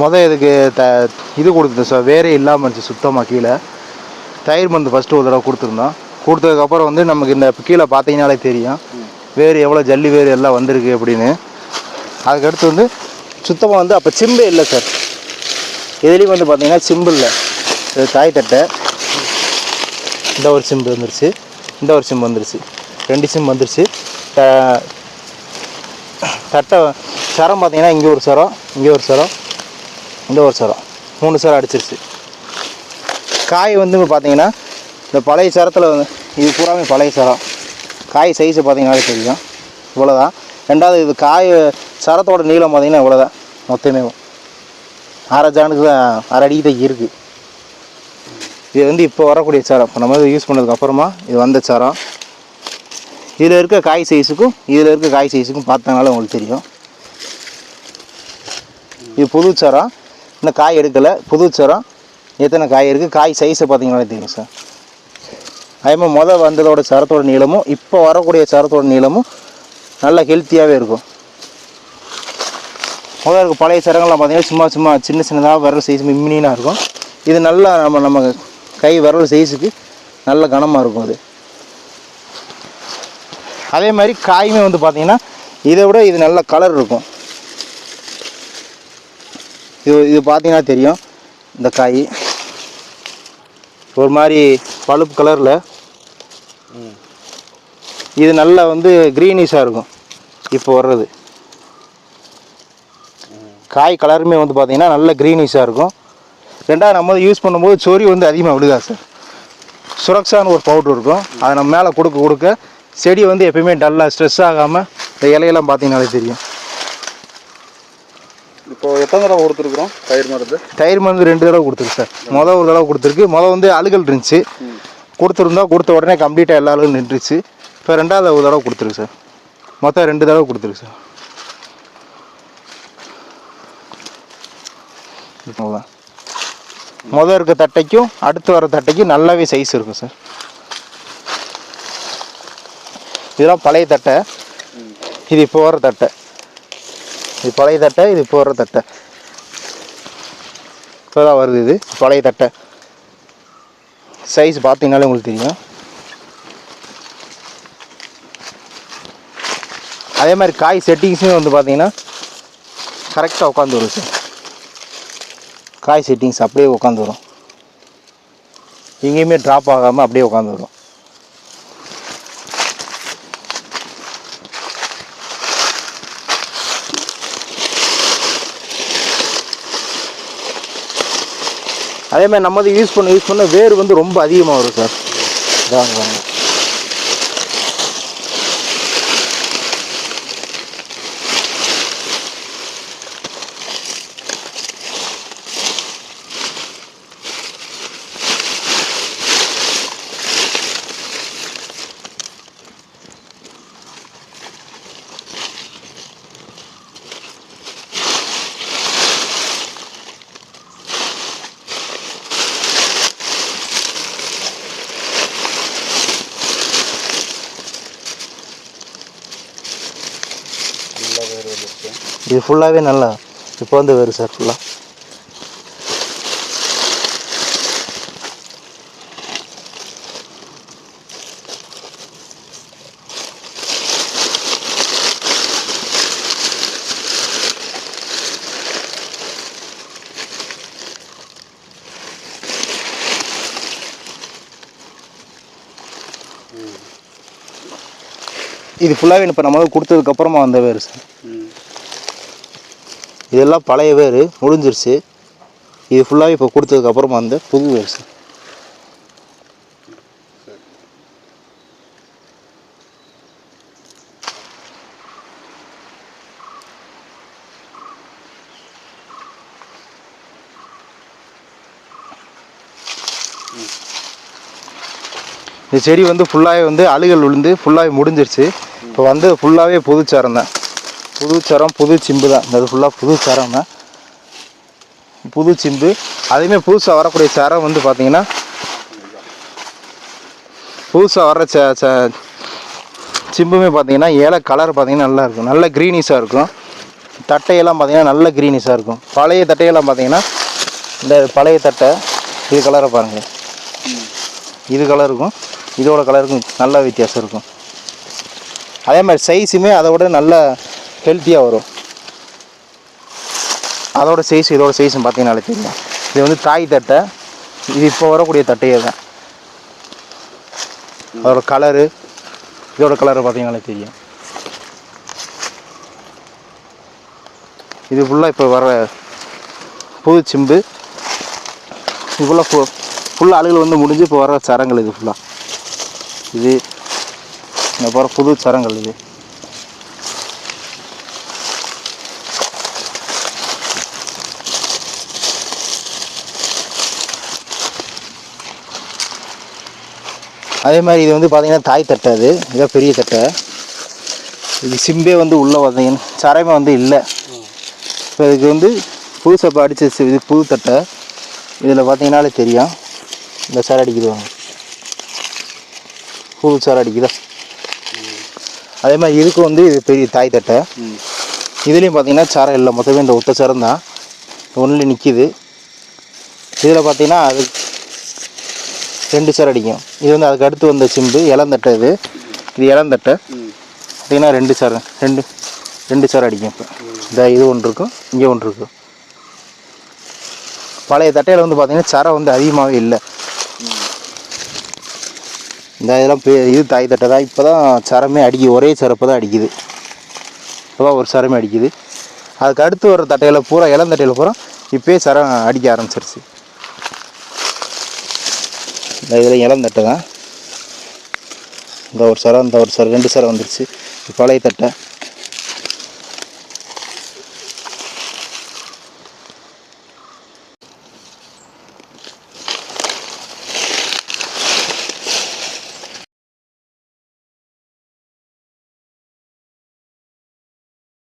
மொதல் இதுக்கு த இது கொடுத்தோம் சார் வேறே இல்லாமல் இருந்துச்சு சுத்தமாக கீழே. தயிர் மருந்து ஃபஸ்ட்டு ஒரு தடவை கொடுத்துருந்தோம். கொடுத்ததுக்கப்புறம் வந்து நமக்கு இந்த கீழே பார்த்தீங்கனாலே தெரியும். வேறு எவ்வளோ ஜல்லி வேறு எல்லாம் வந்திருக்கு அப்படின்னு. அதுக்கடுத்து வந்து சுத்தமாக வந்து அப்போ சிம்பே இல்லை சார் இதுலேயும் வந்து பார்த்தீங்கன்னா சிம்பு இல்லை. இது தாய் தட்டை. இந்த ஒரு சிம்பு வந்துருச்சு. இந்த ஒரு சிம்பு வந்துருச்சு. ரெண்டு சிம்பு வந்துருச்சு. த- தட்டை சரம் பார்த்தீங்கன்னா இங்கே ஒரு சரம் இங்கே ஒரு சரம். இந்த ஒரு சரம். மூணு சரம் அடிச்சிருச்சு. காய் வந்து பார்த்தீங்கன்னா இந்த பழைய சரத்தில் வந்து இது பூராமே பழைய சரம். காய் சைஸை பார்த்தீங்கன்னாலே தெரியும். இவ்வளோதான் ரெண்டாவது இது காய் சரத்தோட நீளம் பார்த்தீங்கன்னா இவ்வளோதான் மொத்தமே. அரை ஜானுக்கு தான் அரை அடிக்கு தான் இருக்குது இது வந்து இப்போ வரக்கூடிய சரம். இப்போ நம்ம யூஸ் பண்ணதுக்கு அப்புறமா இது வந்த சரம். இதில் இருக்க காய் சைஸுக்கும் இதில் இருக்க காய் சைஸுக்கும் பார்த்தனால உங்களுக்கு தெரியும். இது புது சரம். இன்னும் காய் எடுக்கலை. புது சரம். எத்தனை காய் இருக்குது காய் சைஸை பார்த்தீங்கன்னாலே தெரியும் சார் அதே மாதிரி முதல் வந்ததோட சரத்தோட நீளமும் இப்போ வரக்கூடிய சரத்தோட நீளமும் நல்ல ஹெல்த்தியாகவே இருக்கும். முதல்ல இருக்க பழைய சரங்கள்லாம் பார்த்தீங்கன்னா சும்மா சும்மா சின்ன சின்னதாக விரல் சைஸ் மிம்மினாக இருக்கும். இது நல்லா நம்ம நம்ம கை விரல் சைஸுக்கு நல்ல கனமாக இருக்கும் அது. அதே மாதிரி காயுமே வந்து பார்த்திங்கன்னா இதை விட இது நல்ல கலர் இருக்கும். இது இது பார்த்தீங்கன்னா தெரியும் இந்த காய். ஒரு மாதிரி பழுப்பு கலரில். இது நல்லா வந்து க்ரீனிஷாக இருக்கும் இப்போ வர்றது. காய் கலருமே வந்து பார்த்தீங்கன்னா நல்ல க்ரீனிஷாக இருக்கும். ரெண்டாவது நம்ம வந்து யூஸ் பண்ணும்போது சொறி வந்து அதிகமாக விழுகாது சார் சுரக்ஷான்னு ஒரு பவுட்ரு இருக்கும். அதை நம்ம மேலே கொடுக்க கொடுக்க செடி வந்து எப்பயுமே டல்லாக ஸ்ட்ரெஸ் ஆகாமல் இந்த இலையெல்லாம் பார்த்தீங்கனாலே தெரியும். இப்போ எத்தனை தடவை கொடுத்துருக்குறோம் தயிர் மருந்து. தயிர் மருந்து ரெண்டு தடவை கொடுத்துருக்கு சார். மொதல் ஒரு தடவை கொடுத்துருக்கு. மொதல் வந்து அழுகல் இருந்துச்சு. கொடுத்துருந்தா கொடுத்த உடனே கம்ப்ளீட்டாக எல்லா அழுகும் நின்றுச்சு. இப்போ ரெண்டாவது ஒரு தடவை கொடுத்துருக்கு சார். மொத்தம் ரெண்டு தடவை கொடுத்துருக்கு சார். அவ்வளோதான் மொதல் இருக்க தட்டைக்கும் அடுத்து வர தட்டைக்கும் நல்லாவே சைஸ் இருக்கும் சார். இதெல்லாம் பழைய தட்டை. இது இப்போ வர தட்டை. இது பழைய தட்டை இது போடுற தட்டை. இப்போ தான் வருது இது பழைய தட்டை. சைஸ் பார்த்தீங்கனாலே உங்களுக்கு தெரியும். அதே மாதிரி காய் செட்டிங்ஸுமே வந்து பார்த்தீங்கன்னா கரெக்டாக உட்காந்து வரும் சார் காய் செட்டிங்ஸ் அப்படியே உட்காந்து வரும். எங்கேயுமே ட்ராப் ஆகாமல் அப்படியே உட்காந்து வரும். அதேமாதிரி நம்ம வந்து யூஸ் பண்ண யூஸ் பண்ண வேர் வந்து ரொம்ப அதிகமாக வரும் சார் இதாங்க. இது ஃபுல்லாகவே நல்லா இப்போ வந்து வேறு சார் ஃபுல்லாக இது ஃபுல்லாகவே இப்போ நம்ம கொடுத்ததுக்கப்புறமா வந்த வேறு சார். இதெல்லாம் பழைய வேர் முடிஞ்சிருச்சு. இது ஃபுல்லாகவே இப்போ கொடுத்ததுக்கப்புறமா வந்த புது வேர் சார். இந்த செடி வந்து ஃபுல்லாகவே வந்து அழுகல் விழுந்து ஃபுல்லாகவே முடிஞ்சிருச்சு. இப்போ வந்து ஃபுல்லாகவே புதுச்சரம் தான். புது சரம் புது சிம்பு தான். இந்த ஃபுல்லாக புது சரம் தான். புது சிம்பு. அதேமே புதுசாக வரக்கூடிய சரம் வந்து பார்த்தீங்கன்னா புதுசாக வர்ற ச ச சிம்புமே பார்த்தீங்கன்னா ஏழை கலர் பார்த்தீங்கன்னா நல்லா இருக்கும். நல்ல க்ரீனிஷாக இருக்கும். தட்டையெல்லாம் பார்த்தீங்கன்னா நல்ல க்ரீனிஷாக இருக்கும். பழைய தட்டையெல்லாம் பார்த்தீங்கன்னா இந்த பழைய தட்டை இது கலரை பாருங்கள் இது கலருக்கும் இதோட கலருக்கும் நல்ல வித்தியாசம் இருக்கும். அதே மாதிரி சைஸுமே அதை விட நல்ல ஹெல்த்தியாக வரும். அதோட சைஸ் இதோட சைஸும் பார்த்தீங்கன்னாலே தெரியும் இது வந்து தாய் தட்டை. இது இப்போ வரக்கூடிய தட்டையே தான். அதோட கலரு இதோட கலரு பார்த்தீங்கன்னாலே தெரியும் இது ஃபுல்லாக இப்போ வர புது சிம்பு. இது ஃபுல்லாக ஃபு ஃபுல்லாக அழுகல் வந்து முடிஞ்சு இப்போ வர சரங்கள் இது ஃபுல்லாக இது இங்கே போகிற புது சரங்கள் இது. அதே மாதிரி இது வந்து பார்த்தீங்கன்னா தாய் தட்டை அது இதான் பெரிய தட்டை. இது சிம்பே வந்து உள்ளே பார்த்தீங்கன்னா சரமே வந்து இல்லை. இப்போ இதுக்கு வந்து புதுசாக இப்போ அடிச்ச இது புது தட்டை. இதில் பார்த்தீங்கன்னாலே தெரியும். இந்த சார் அடிக்குது வாங்க புது சார் அடிக்குதா? அதே மாதிரி இதுக்கு வந்து இது பெரிய தாய் தட்டை. இதுலேயும் பார்த்தீங்கன்னா சாரம் இல்லை மொத்தமே இந்த ஒத்த சாரம் தான். ஒன்றில் நிற்கிது இதில் பார்த்தீங்கன்னா அது ரெண்டு சார் அடிக்கும். இது வந்து அதுக்கு அடுத்து வந்த சிம்பு இளந்தட்டை இது. இது இளந்தட்டை பார்த்தீங்கன்னா ரெண்டு சார் ரெண்டு ரெண்டு சார் அடிக்கும் இப்போ. இந்த இது ஒன்று இருக்கும் இங்கே ஒன்று இருக்கும். பழைய தட்டையில் வந்து பார்த்தீங்கன்னா சரம் வந்து அதிகமாகவே இல்லை. இந்த இதெல்லாம் பே இது தாய் தட்டை தான் இப்போ தான் சரமே அடிக்கி ஒரே சரப்பு தான் அடிக்குது. இப்போ தான் ஒரு சரமே அடிக்குது. அதுக்கு அடுத்து வர தட்டையில் பூரா இளந்தட்டையில் பூரா இப்போயே சரம் அடிக்க ஆரம்பிச்சிருச்சு. இந்த இதில் இளந்தட்டை தான். இந்த ஒரு சரம் இந்த ஒரு சரம் ரெண்டு சரம் வந்துருச்சு. பழைய தட்டை.